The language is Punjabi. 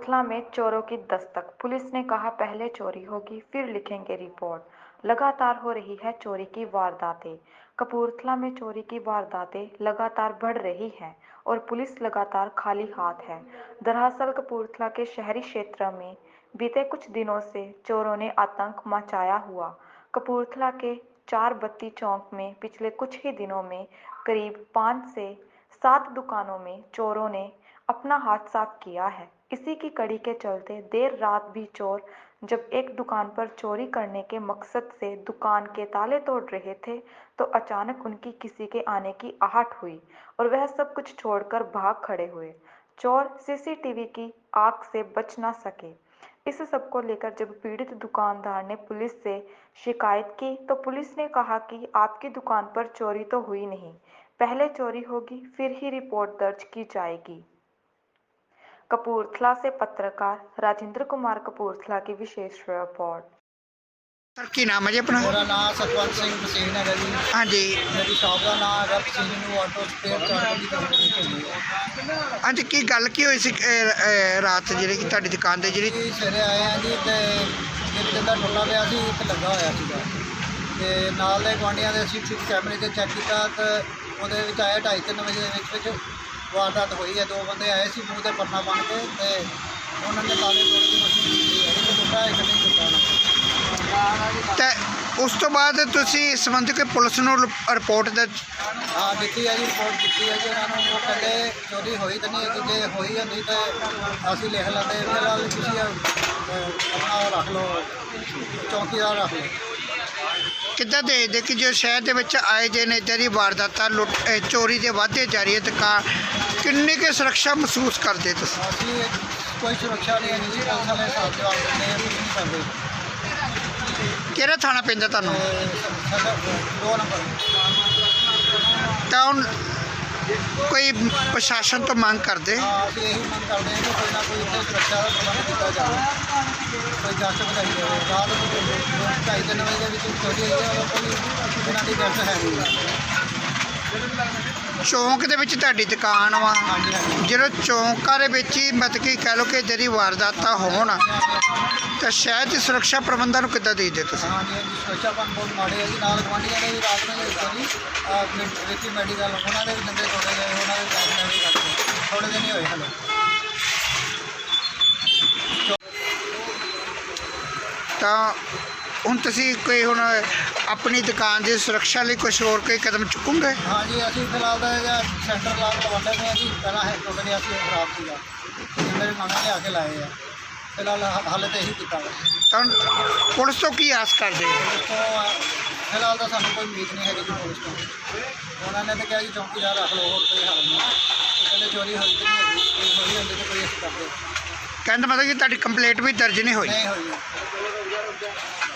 कपूरथला में चोरों की दस्तक। पुलिस ने कहा, पहले चोरी होगी, फिर लिखेंगे रिपोर्ट। लगातार हो रही है चोरी की वारदातें। कपूरथला में चोरी की वारदातें लगातार बढ़ रही हैं और पुलिस लगातार खाली हाथ है। दरअसल कपूरथला के शहरी क्षेत्र में बीते कुछ दिनों से चोरों ने आतंक मचाया हुआ। कपूरथला के चार बत्ती चौक में पिछले कुछ ही दिनों में करीब पाँच से सात दुकानों में चोरों ने अपना हाथ साफ़ किया है। इसी की कड़ी के चलते देर रात भी चोर जब एक दुकान पर चोरी करने के मकसद से दुकान के ताले तोड़ रहे थे तो अचानक उनकी किसी के आने की आहट हुई और वह सब कुछ छोड़कर भाग खड़े हुए। चोर सीसीटीवी की आग से बच ना सके। इस सबको लेकर जब पीड़ित दुकानदार ने पुलिस से शिकायत की तो पुलिस ने कहा कि आपकी दुकान पर चोरी तो हुई नहीं, पहले चोरी होगी, फिर ही रिपोर्ट दर्ज की जाएगी। कपूरथला से पत्रकार राजेंद्र कुमार कपूरथला की विशेष रिपोर्ट ਸਰ ਕੀ ਨਾਮ ਹੈ ਜੀ ਆਪਣਾ ਮੇਰਾ ਨਾਮ ਸਤਵੰਤ ਸਿੰਘ ਮਸੀਨ ਹੈਗਾ ਜੀ ਹਾਂਜੀ ਮੇਰੀ ਸ਼ਾਪ ਦਾ ਨਾਮ ਹੈਗਾ ਮਸੀਨ ਨੂੰ ਆਟੋ ਸਪੇਅਰ ਚਾਰਜ ਦੀ ਕੰਪਨੀ ਹੈਗੀ ਹੈ ਹਾਂਜੀ ਕੀ ਗੱਲ ਕੀ ਹੋਈ ਸੀ ਅਹ, ਅਹ, ਰਾਤ ਜਿਹੜੀ ਕਿ ਤੁਹਾਡੀ ਦੁਕਾਨ ਤੇ ਜਿਹੜੀ ਜੀ ਸਵੇਰੇ ਆਏ ਆ ਜੀ ਤੇ ਇੱਕ ਦਿਨ ਦਾ ਟੁੱਟਾ ਪਿਆ ਸੀ ਇੱਕ ਲੱਗਾ ਹੋਇਆ ਸੀਗਾ ਤੇ ਨਾਲ ਦੇ ਗੁਆਂਢੀਆਂ ਦੇ ਅਸੀਂ ਸਿੱਖ ਕੈਮਰੇ ਤੇ ਚੈੱਕ ਕੀਤਾ ਤੇ ਉਹਦੇ ਵਿੱਚ ਆਇਆ 2:30 ਵਜੇ ਦੇ ਵਿੱਚ ਵਿੱਚ ਵਾਰਦਾਤ ਹੋਈ ਹੈ। ਦੋ ਬੰਦੇ ਆਏ ਸੀ ਮੂੰਹ ਤੇ ਪਰਨਾ ਬੰਨ ਕੇ ਤੇ ਉਹਨਾਂ ਨੇ ਤਾਲੇ ਤੋੜ ਕੇ ਮਸ਼ੀਨ ਕੀਤੀ ਹੈ ਇੱਕ ਟੁੱਟਾ ਇੱਕ ਨਹੀਂ ਟੁੱਟਾ ਤੇ ਉਸ ਤੋਂ ਬਾਅਦ ਤੁਸੀਂ ਇਸ ਸੰਬੰਧ ਕੇ ਪੁਲਿਸ ਨੂੰ ਰਿਪ- ਰਿਪੋਰਟ ਦੇ ਹਾਂ ਦਿੱਤੀ ਹੈ ਜੀ ਰਿਪੋਰਟ ਦਿੱਤੀ ਹੈ ਜੀ। ਉਹਨਾਂ ਨੂੰ ਉਹ ਕਹਿੰਦੇ ਚੋਰੀ ਹੋਈ ਤਾਂ ਨਹੀਂ ਹੈਗੀ ਜੇ ਹੋਈ ਹੁੰਦੀ ਤਾਂ ਅਸੀਂ ਲਿਖ ਲੈਂਦੇ। ਫਿਲਹਾਲ ਤੁਸੀਂ ਅਹ, ਆਪਣਾ ਰੱਖ ਲਓ ਚੌਕੀਦਾਰ ਰੱਖ ਲਓ। ਕਿੱਦਾਂ ਦੇਖਦੇ ਕਿ ਜੋ ਸ਼ਹਿਰ ਦੇ ਵਿੱਚ ਆਏ ਜੇ ਨੇ ਇੱਦਾਂ ਦੀ ਵਾਰਦਾਤਾਂ ਲੁੱਟ ਚੋਰੀ ਦੇ ਵਾਧੇ ਜਾਰੀ ਹੈ ਤੇ ਕਾ ਕਿੰਨੀ ਕੁ ਸੁਰੱਖਿਆ ਮਹਿਸੂਸ ਕਰਦੇ ਤੁਸੀਂ? ਅਸੀਂ ਕੋਈ ਸੁਰੱਖਿਆ ਨਹੀਂ ਹੈ ਜੀ ਪੁਲਿਸ ਵਾਲੇ ਹਿਸਾਬ ਜਵਾਬ ਦਿੰਦੇ ਆ ਕੁਝ ਨਹੀਂ ਕਰਦੇ ਕਿਹੜਾ ਥਾਣਾ ਪੈਂਦਾ ਤੁਹਾਨੂੰ? ਤੇ ਸਾਡਾ ਦੋ ਨੰਬਰ। ਤਾਂ ਹੁਣ ਕੋਈ ਪ੍ਰਸ਼ਾਸਨ ਤੋਂ ਮੰਗ ਕਰਦੇ? ਹਾਂ ਅਸੀਂ ਇਹੀ ਮੰਗ ਕਰਦੇ ਹਾਂ ਕਿ ਕੋਈ ਨਾ ਕੋਈ ਇੱਥੇ ਸੁਰੱਖਿਆ ਦਾ ਪ੍ਰਬੰਧ ਕੀਤਾ ਜਾਵੇ। ਕੋਈ ਜਾਂਚ ਵਧਾਈ ਜਾਵੇ ਰਾਤ ਨੂੰ ਢਾਈ ਤਿੰਨ ਵਜੇ ਦੇ ਵਿੱਚ ਚੋਰੀ ਹੋਈ ਹੈ ਉਹ ਕੋਈ ਇਹਨਾਂ ਦੀ ਗੱਲ ਹੈ ਨਹੀਂ। ਚੌਂਕ ਦੇ ਵਿੱਚ ਤੁਹਾਡੀ ਦੁਕਾਨ ਵਾ। ਜਦੋਂ ਚੌਂਕਾਂ ਦੇ ਵਿੱਚ ਹੀ ਮਤਲਬ ਕਿ ਕਹਿ ਲਓ ਕਿ ਜਿਹੜੀ ਵਾਰਦਾਤਾਂ ਹੋਣ ਤਾਂ ਸ਼ਹਿਰ ਦੀ ਸੁਰੱਖਿਆ ਪ੍ਰਬੰਧਾਂ ਨੂੰ ਕਿੱਦਾਂ ਦੇਖਦੇ ਤੁਸੀਂ? ਹਾਂ ਜੀ ਸੁਰੱਖਿਆ ਪੰਨ ਬਹੁਤ ਮਾੜੇ ਜੀ। ਨਾਲ ਗਵਾਂਢੀਆਂ ਨੇ ਵੀ ਰਾਤ ਨੂੰ ਹੀ ਹੋਈ ਜੀ ਮੈਡੀਕਲ ਉਹਨਾਂ ਦੇ ਵੀ ਦੰਦੇ ਤੋੜੇ ਗਏ ਉਹਨਾਂ ਦੇ ਵੀ ਕਰਦੇ ਥੋੜੇ ਦਿਨ ਹੀ ਹੋਏ ਹਲੇ। ਤਾਂ ਹੁਣ ਤੁਸੀਂ ਕੋਈ ਹੁਣ ਆਪਣੀ ਦੁਕਾਨ ਦੀ ਸੁਰੱਖਿਆ ਲਈ ਕੁਝ ਹੋਰ ਕੋਈ ਕਦਮ ਚੁੱਕੋਗੇ? ਹਾਂ ਜੀ ਅਸੀਂ ਫਿਲਹਾਲ ਦਾ ਇਹਦਾ ਸੈਂਟਰ ਲਾ ਕੇ ਲਵਾਉਂਦੇ ਪਏ ਆ ਜੀ। ਪਹਿਲਾਂ ਹੈ ਟੁੱਟ ਗਿਆ ਸੀ ਉਹ ਖਰਾਬ ਸੀਗਾ ਮੇਰੇ ਨਵਾਂ ਲਿਆ ਕੇ ਲਾਏ ਆ। ਫਿਲਹਾਲ ਹ- ਹਾਲੇ ਤੇ ਇਹੀ ਕੀਤਾ ਵਾ। ਤਾਂ ਪੁਲਿਸ ਤੋਂ ਕੀ ਆਸ ਕਰਦੇ ਉਸ ਤੋਂ ਫਿਲਹਾਲ ਤਾਂ ਸਾਨੂੰ ਕੋਈ ਉਮੀਦ ਨਹੀਂ ਹੈਗੀ ਜੀ ਪੁਲਿਸ ਤੋਂ। ਉਹਨਾਂ ਨੇ ਤਾਂ ਕਿਹਾ ਜੀ ਚੌਂਕੀਦਾਰ ਰੱਖ ਲਓ ਹੋਰ ਕੋਈ ਹੱਲ ਨਹੀਂ। ਉਹ ਕਹਿੰਦੇ ਚੋਰੀ ਹੋਈ ਤੇ ਨਹੀਂ ਹੈਗੀ ਕੋਈ ਹੋਈ ਹੁੰਦੀ ਤਾਂ ਕੋਈ ਅਸੀਂ ਕਰਦੇ ਕਹਿੰਦਾ ਮਤਲਬ ਕਿ ਤੁਹਾਡੀ ਕੰਪਲੇਂਟ ਵੀ ਦਰਜ ਨਹੀਂ ਹੋਈ? ਨਹੀਂ ਹੋਈ। Thank you.